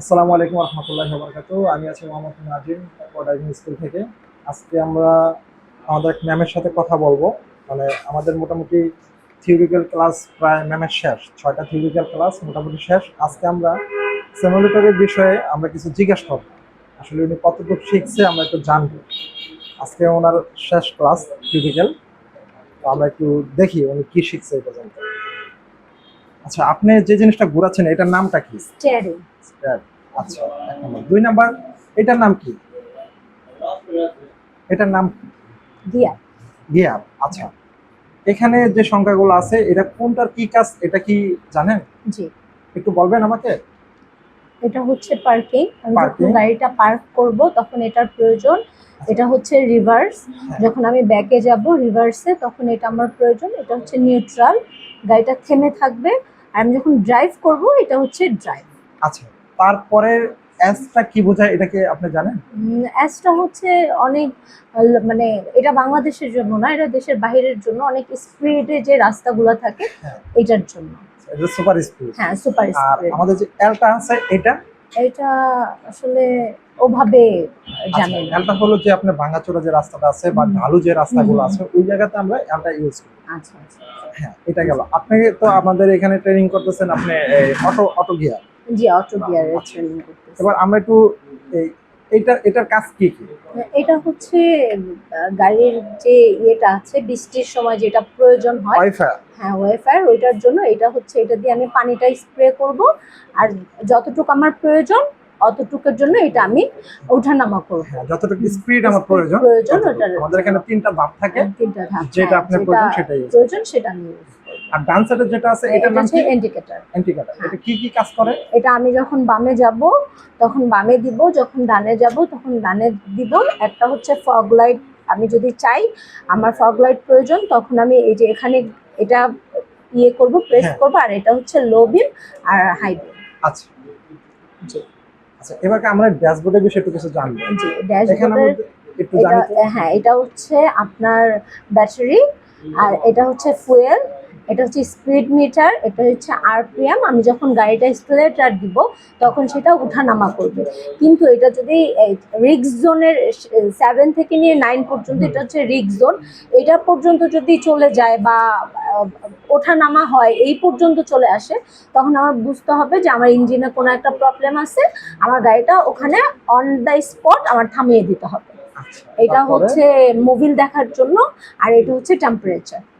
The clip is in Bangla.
আসসালামু আলাইকুম রহমতুল্লাহ বরকাত আমি আছি মোহাম্মদ নাজিম ড্রাইভিং স্কুল থেকে। আজকে আমরা আমাদের এক ম্যামের সাথে কথা বলব। মানে আমাদের মোটামুটি থিওরিক্যাল ক্লাস প্রায় ম্যামের শেষ, ছয়টা থিওরিক্যাল ক্লাস মোটামুটি শেষ। আজকে আমরা সেমুলেটরের বিষয়ে আমরা কিছু জিজ্ঞেস করব। আসলে উনি কতটুকু শিখছে আমরা একটু জানব। আজকে ওনার শেষ ক্লাস থিওরিক্যাল তো আমরা একটু দেখি উনি কি শিখছে এই পর্যন্ত। আচ্ছা আপনি যে জিনিসটা ঘুরাচ্ছেন, এটার নামটা কি? আচ্ছা এক নম্বর। দুই নাম্বার এটার নাম কি? এটার নাম গিয়ার। আচ্ছা। এখানে যে সংখ্যাগুলো আছে এটা কোনটার কি কাজ এটা কি জানেন? জি। একটু বলবেন আমাকে? এটা হচ্ছে পার্কিং। আমি যখন গাড়িটা পার্ক করব তখন এটার প্রয়োজন এটা হচ্ছে রিভার্স। হ্যাঁ। যখন আমি ব্যাকে যাব রিভার্সে তখন এটা আমার প্রয়োজন এটা হচ্ছে নিউট্রাল। গাড়িটা থেমে থাকবে। আর আমি যখন ড্রাইভ করব এটা হচ্ছে ড্রাইভ। আচ্ছা। তারপরে এসটা কি বোঝায়? এটাকে আপনি জানেন? অ্যাসটা হচ্ছে অনেক মানে এটা বাংলাদেশের জন্য না এটা দেশের বাইরের জন্য অনেক স্পিডে যে রাস্তাগুলো থাকে হ্যাঁ। এটার জন্য। এটা সুপার স্পিড হ্যাঁ সুপার স্পিড আমাদের যে এলটা আছে এটা? এটা আসলে ওভাবে জানেন না। এলটা হলো যে আপনার ভাঙাচোরা যে রাস্তাটা আছে বা ঢালু যে রাস্তাগুলো। আছে ওই জায়গাতে আমরা এলটা ইউজ করি। আচ্ছা আচ্ছা। হ্যাঁ এটা গেল। আপনি তো আমাদের এখানে ট্রেনিং করতেছেন আপনি অটো অটো গিয়ার জি অটো গিয়ারের। ট্রেনিং করতেছি এবার আমরা একটু এইটা এটার কাজ কি কি এটা হচ্ছে গাড়ির যে ইয়েটা আছে বৃষ্টির সময় যেটা প্রয়োজন হয় ওয়াইফাই হ্যাঁ ওয়েফায়ার ওইটার জন্য এটা হচ্ছে এটা দিয়ে আমি পানিটা স্প্রে করব আর যতটুকু আমার প্রয়োজন অতটুকুর জন্য এটা আমি ওঠানামা করব হ্যাঁ যতটুকু স্পিড আমার প্রয়োজন প্রয়োজন। ওটার আমাদের এখানে তিনটা ধাপ থাকে তিনটা ধাপ যেটা হ্যাঁ, আপনার প্রয়োজন সেটাই প্রয়োজন সেটা আমি। আর ডান সাইডে যেটা আছে এটার নাম কি? ইন্ডিকেটর অ্যান্টিকাটার এটা কি কি কাজ করে? এটা আমি যখন বামে যাব তখন বামে দিব যখন ডানে যাব তখন ডানে দিব। একটা হচ্ছে ফগ লাইট আমি যদি চাই আমার ফগ লাইট প্রয়োজন তখন আমি এই যে এখানে এটা ইয়ে করব প্রেস হ্যাঁ। করব আর এটা হচ্ছে লো বিম আর হাই বিম আচ্ছা। আচ্ছা এবার আমরা ড্যাশবোর্ডের বিষয়ে একটু কিছু জানব? জি ড্যাশবোর্ডের একটু এটা জানি হ্যাঁ এটা হচ্ছে আপনার ব্যাটারি আর এটা হচ্ছে ফুয়েল এটা হচ্ছে স্পিড মিটার এটা হচ্ছে আরপিএম। আমি যখন গাড়িটা স্প্লেটার দিব তখন সেটা উঠানামা করবে। কিন্তু এটা যদি রিক্স জোনের সেভেন থেকে নিয়ে নাইন পর্যন্ত এটা হচ্ছে রিক্স জোন। এটা পর্যন্ত যদি চলে যায় বা ওঠানামা হয় এই পর্যন্ত চলে আসে তখন আমার বুঝতে হবে যে আমার ইঞ্জিনে কোনো একটা প্রবলেম আছে। আমার গাড়িটা ওখানে অন দ্য স্পট আমার থামিয়ে দিতে হবে। আচ্ছা, এটা হচ্ছে মোবিল দেখার জন্য আর এটা হচ্ছে টেম্পারেচার